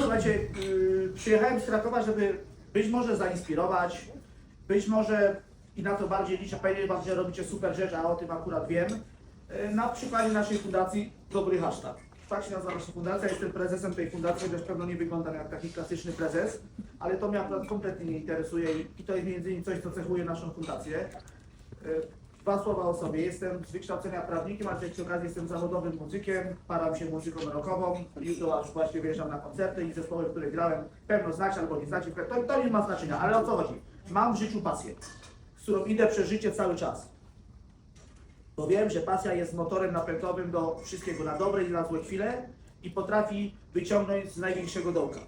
Słuchajcie, yy, przyjechałem z Krakowa, żeby być może zainspirować, być może i na to bardziej liczę, powiedzieć Wam, że robicie super rzecz, a o tym akurat wiem. Yy, na przykładzie naszej fundacji Dobry Hashtag. Tak się nazywa nasza fundacja, jestem prezesem tej fundacji, chociaż pewno nie wyglądam jak taki klasyczny prezes, ale to mnie akurat kompletnie nie interesuje i- i to jest między innymi coś, co cechuje naszą fundację. Yy, Dwa słowa o sobie. Jestem z wykształcenia prawnikiem, ale przy okazji jestem zawodowym muzykiem, param się muzyką rockową. Jutro aż właśnie wyjeżdżam na koncerty i zespoły, w których grałem, pewno znacie albo nie znacie, to, to nie ma znaczenia, ale o co chodzi? Mam w życiu pasję, z którą idę przez życie cały czas. Bo wiem, że pasja jest motorem napędowym do wszystkiego na dobre i na złe chwile i potrafi wyciągnąć z największego dołka.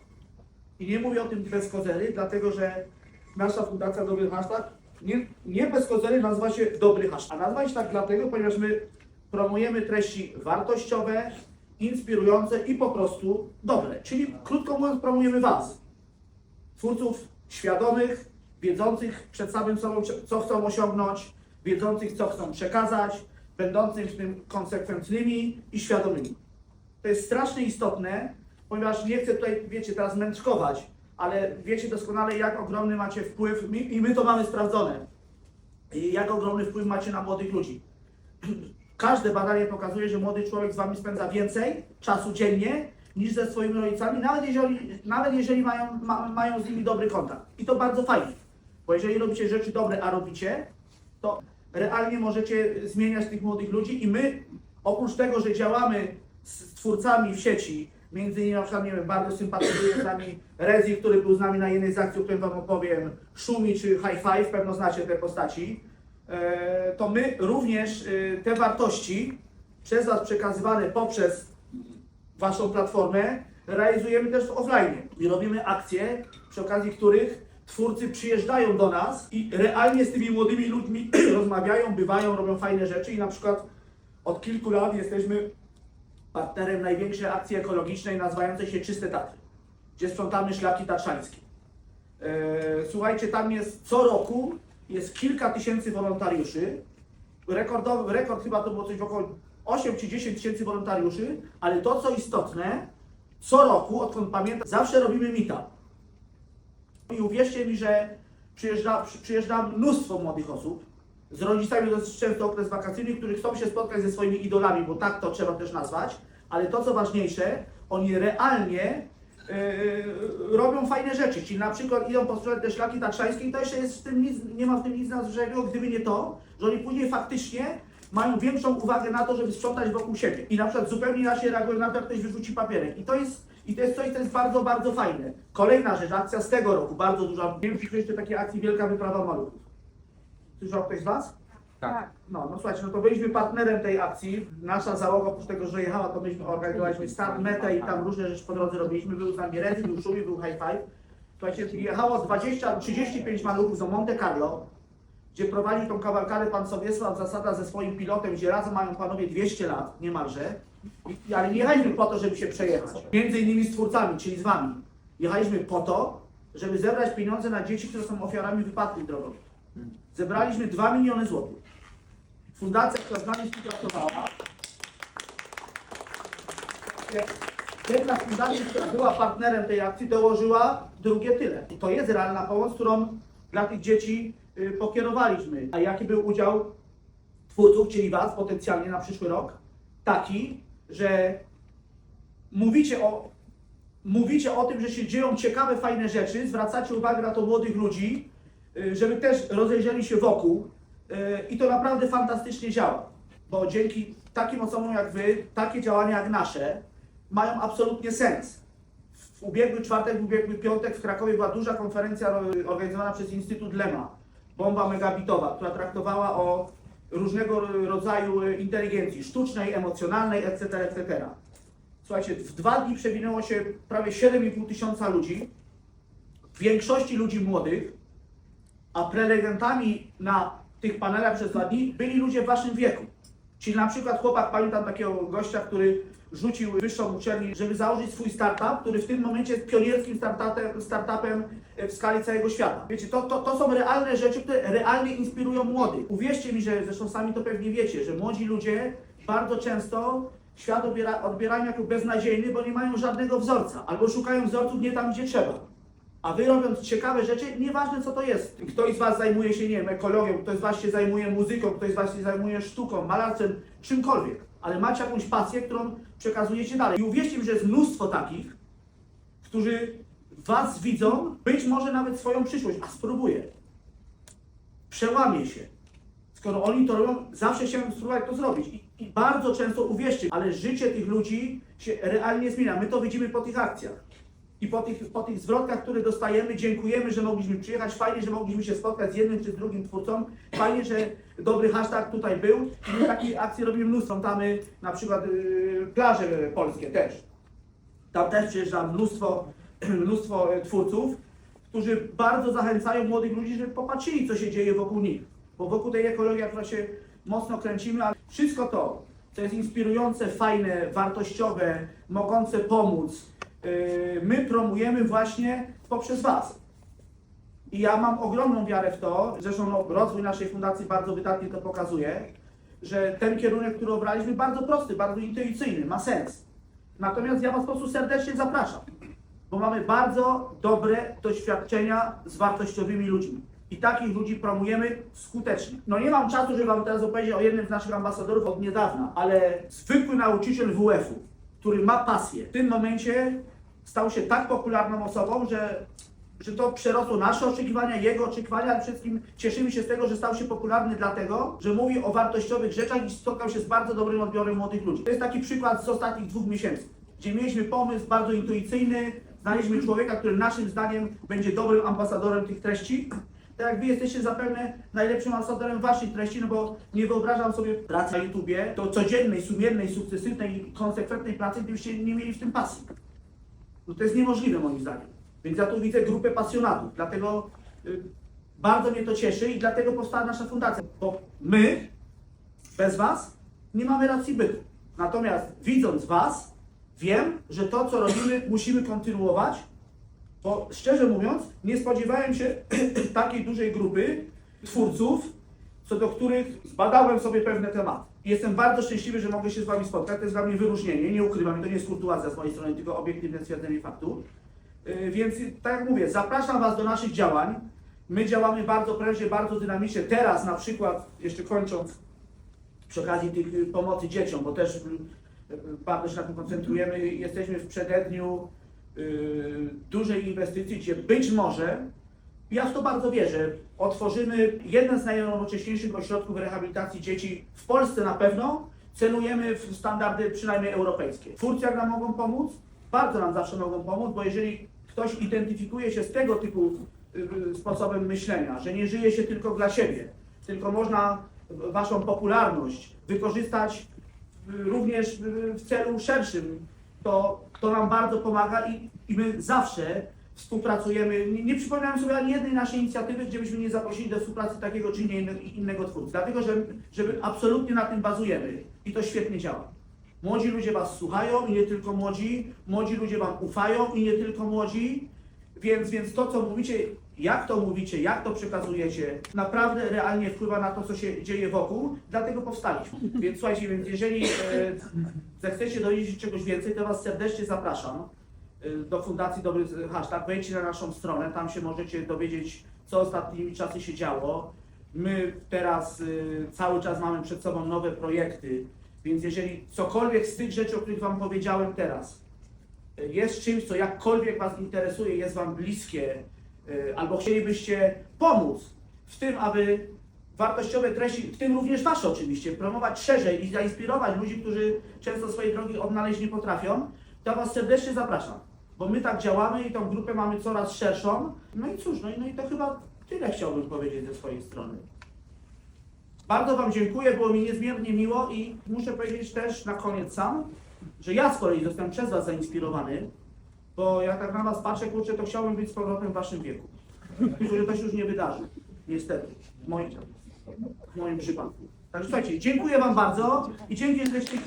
I nie mówię o tym bez kozery, dlatego że nasza fundacja Dobry Hashtag nie, nie bez kozery nazywa się Dobry Hashtag. A nazywa się tak dlatego, ponieważ my promujemy treści wartościowe, inspirujące i po prostu dobre. Czyli krótko mówiąc promujemy Was, twórców świadomych, wiedzących przed samym sobą, co chcą osiągnąć, wiedzących, co chcą przekazać, będących w tym konsekwentnymi i świadomymi. To jest strasznie istotne, ponieważ nie chcę tutaj, wiecie, teraz męczkować, ale wiecie doskonale, jak ogromny macie wpływ, i my to mamy sprawdzone, jak ogromny wpływ macie na młodych ludzi. Każde badanie pokazuje, że młody człowiek z wami spędza więcej czasu dziennie niż ze swoimi rodzicami, nawet jeżeli, nawet jeżeli mają, ma, mają z nimi dobry kontakt. I to bardzo fajnie, bo jeżeli robicie rzeczy dobre, a robicie, to realnie możecie zmieniać tych młodych ludzi i my, oprócz tego, że działamy z twórcami w sieci, między innymi na przykład, nie wiem, bardzo sympatyzuje z nami Rezi, który był z nami na jednej z akcji, o której Wam opowiem, Szumi czy High Five, pewno znacie te postaci, e, to my również e, te wartości przez Was przekazywane poprzez Waszą platformę realizujemy też w offline. I robimy akcje, przy okazji których twórcy przyjeżdżają do nas i realnie z tymi młodymi ludźmi rozmawiają, bywają, robią fajne rzeczy. I na przykład od kilku lat jesteśmy partnerem największej akcji ekologicznej nazywającej się Czyste Tatry, gdzie sprzątamy szlaki tatrzańskie. E, Słuchajcie, tam jest co roku jest kilka tysięcy wolontariuszy. Rekordowy, rekord chyba to było coś około 8 czy 10 tysięcy wolontariuszy, ale to co istotne, co roku, odkąd pamiętam, zawsze robimy meetup. I uwierzcie mi, że przyjeżdża, przy- przyjeżdża mnóstwo młodych osób. Z rodzicami jest często okres wakacyjny, którzy chcą się spotkać ze swoimi idolami, bo tak to trzeba też nazwać. Ale to co ważniejsze, oni realnie yy, robią fajne rzeczy. Czyli na przykład idą posprzątać te szlaki tatrzańskie i to jeszcze jest w tym nic, nie ma w tym nic nadzwyczajnego, gdyby nie to, że oni później faktycznie mają większą uwagę na to, żeby sprzątać wokół siebie. I na przykład zupełnie inaczej reagują na to, jak ktoś wyrzuci papierek. I to jest, i to jest coś, co jest bardzo, bardzo fajne. Kolejna rzecz, akcja z tego roku, bardzo duża. Nie wiem, czy jeszcze takiej akcji Wielka Wyprawa Maluchów. Słyszał ktoś z Was? Tak. No, no słuchajcie, no to byliśmy partnerem tej akcji. Nasza załoga, oprócz tego, że jechała, to myśmy organizowaliśmy start, metę i tam różne rzeczy po drodze robiliśmy. Był z nami Redzi, był Szumi, był High Five. Słuchajcie, jechało 20, 35 maluchów do Monte Carlo, gdzie prowadzi tą kawalkadę pan Sowiesław Zasada ze swoim pilotem, gdzie razem mają panowie 200 lat, niemalże. I, ale nie jechaliśmy po to, żeby się przejechać. Między innymi z twórcami, czyli z wami. Jechaliśmy po to, żeby zebrać pieniądze na dzieci, które są ofiarami wypadków drogowych. Zebraliśmy 2 miliony złotych. Fundacja, która z nami współpracowała, jedna z fundacji, która była partnerem tej akcji, dołożyła drugie tyle. I to jest realna pomoc, którą dla tych dzieci y, pokierowaliśmy. A jaki był udział twórców, czyli Was, potencjalnie na przyszły rok? Taki, że mówicie o, mówicie o tym, że się dzieją ciekawe, fajne rzeczy, zwracacie uwagę na to młodych ludzi, żeby też rozejrzeli się wokół y, i to naprawdę fantastycznie działa, bo dzięki takim osobom jak Wy, takie działania jak nasze mają absolutnie sens. W ubiegły czwartek, w ubiegły piątek w Krakowie była duża konferencja organizowana przez Instytut Lema, bomba megabitowa, która traktowała o różnego rodzaju y, inteligencji sztucznej, emocjonalnej, etc., etc. Słuchajcie, w dwa dni przewinęło się prawie 7,5 tysiąca ludzi, w większości ludzi młodych, a prelegentami na tych panelach przez dwa dni byli ludzie w waszym wieku. Czyli na przykład chłopak, pamiętam takiego gościa, który rzucił wyższą uczelnię, żeby założyć swój startup, który w tym momencie jest pionierskim startupem, w skali całego świata. Wiecie, to, to, to są realne rzeczy, które realnie inspirują młodych. Uwierzcie mi, że zresztą sami to pewnie wiecie, że młodzi ludzie bardzo często świat odbiera, odbierają jako beznadziejny, bo nie mają żadnego wzorca, albo szukają wzorców nie tam, gdzie trzeba. A wy robiąc ciekawe rzeczy, nieważne co to jest. Ktoś z was zajmuje się, nie wiem, ekologią, ktoś z was się zajmuje muzyką, ktoś z was się zajmuje sztuką, malarstwem, czymkolwiek. Ale macie jakąś pasję, którą przekazujecie dalej. I uwierzcie mi, że jest mnóstwo takich, którzy was widzą, być może nawet swoją przyszłość, a spróbuję. Przełamie się. Skoro oni to robią, zawsze chciałem spróbować to zrobić. I, I bardzo często uwierzcie, ale życie tych ludzi się realnie zmienia. My to widzimy po tych akcjach. I po tych, po tych zwrotkach, które dostajemy, dziękujemy, że mogliśmy przyjechać. Fajnie, że mogliśmy się spotkać z jednym czy z drugim twórcą. Fajnie, że dobry hashtag tutaj był. I my takich akcji robimy mnóstwo. Tam y, na przykład y, plaże polskie też. Tam też przyjeżdża mnóstwo, mnóstwo e, twórców, którzy bardzo zachęcają młodych ludzi, żeby popatrzyli, co się dzieje wokół nich. Bo wokół tej ekologii akurat się mocno kręcimy, ale wszystko to, co jest inspirujące, fajne, wartościowe, mogące pomóc, yy, my promujemy właśnie poprzez Was. I ja mam ogromną wiarę w to, zresztą no, rozwój naszej fundacji bardzo wydatnie to pokazuje, że ten kierunek, który obraliśmy, bardzo prosty, bardzo intuicyjny, ma sens. Natomiast ja Was po prostu serdecznie zapraszam, bo mamy bardzo dobre doświadczenia z wartościowymi ludźmi. I takich ludzi promujemy skutecznie. No nie mam czasu, żeby Wam teraz opowiedzieć o jednym z naszych ambasadorów od niedawna, ale zwykły nauczyciel WF-u, który ma pasję, w tym momencie stał się tak popularną osobą, że, że to przerosło nasze oczekiwania, jego oczekiwania, ale wszystkim cieszymy się z tego, że stał się popularny dlatego, że mówi o wartościowych rzeczach i spotkał się z bardzo dobrym odbiorem młodych ludzi. To jest taki przykład z ostatnich dwóch miesięcy, gdzie mieliśmy pomysł bardzo intuicyjny, znaleźliśmy człowieka, który naszym zdaniem będzie dobrym ambasadorem tych treści. Tak jak wy jesteście zapewne najlepszym ambasadorem waszych treści, no bo nie wyobrażam sobie pracy na YouTubie, to codziennej, sumiennej, sukcesywnej, konsekwentnej pracy, gdybyście nie mieli w tym pasji. No to jest niemożliwe moim zdaniem. Więc ja tu widzę grupę pasjonatów, dlatego y, bardzo mnie to cieszy i dlatego powstała nasza fundacja, bo my bez Was nie mamy racji bytu. Natomiast widząc Was, wiem, że to, co robimy, musimy kontynuować, bo szczerze mówiąc, nie spodziewałem się takiej dużej grupy twórców, co do których zbadałem sobie pewne tematy. Jestem bardzo szczęśliwy, że mogę się z Wami spotkać. To jest dla mnie wyróżnienie, nie ukrywam, to nie jest kurtuazja z mojej strony, tylko obiektywne stwierdzenie faktu. Yy, Więc tak jak mówię, zapraszam Was do naszych działań. My działamy bardzo prężnie, bardzo dynamicznie. Teraz na przykład, jeszcze kończąc, przy okazji tych y, pomocy dzieciom, bo też y, y, bardzo się na tym koncentrujemy, jesteśmy w przededniu y, dużej inwestycji, gdzie być może, ja w to bardzo wierzę, otworzymy jeden z najnowocześniejszych ośrodków rehabilitacji dzieci w Polsce na pewno, celujemy w standardy przynajmniej europejskie. Twórcy jak nam mogą pomóc? Bardzo nam zawsze mogą pomóc, bo jeżeli ktoś identyfikuje się z tego typu y, sposobem myślenia, że nie żyje się tylko dla siebie, tylko można waszą popularność wykorzystać y, również y, w celu szerszym, to, to nam bardzo pomaga i, i my zawsze współpracujemy. Nie, nie przypominam sobie ani jednej naszej inicjatywy, gdzie byśmy nie zaprosili do współpracy takiego czy nie inne, innego twórcy. Dlatego, że, że my absolutnie na tym bazujemy i to świetnie działa. Młodzi ludzie Was słuchają i nie tylko młodzi, młodzi ludzie Wam ufają i nie tylko młodzi, więc, więc to, co mówicie, jak to mówicie, jak to przekazujecie, naprawdę realnie wpływa na to, co się dzieje wokół, dlatego powstaliśmy. Więc słuchajcie, więc jeżeli e, zechcecie dowiedzieć się czegoś więcej, to Was serdecznie zapraszam do Fundacji Dobry Hashtag. Wejdźcie na naszą stronę, tam się możecie dowiedzieć, co ostatnimi czasy się działo. My teraz y, cały czas mamy przed sobą nowe projekty, więc jeżeli cokolwiek z tych rzeczy, o których Wam powiedziałem teraz, y, jest czymś, co jakkolwiek Was interesuje, jest Wam bliskie, y, albo chcielibyście pomóc w tym, aby wartościowe treści, w tym również Wasze oczywiście, promować szerzej i zainspirować ludzi, którzy często swojej drogi odnaleźć nie potrafią, to Was serdecznie zapraszam. Bo my tak działamy i tą grupę mamy coraz szerszą. No i cóż, no i, no i to chyba tyle chciałbym powiedzieć ze swojej strony. Bardzo Wam dziękuję, było mi niezmiernie miło i muszę powiedzieć też na koniec sam, że ja z kolei zostałem przez Was zainspirowany, bo jak tak na Was patrzę, kurczę, to chciałbym być z powrotem w Waszym wieku. Że to się już nie wydarzy, niestety, w moim, w moim przypadku. Także słuchajcie, dziękuję Wam bardzo i dzięki, że jesteście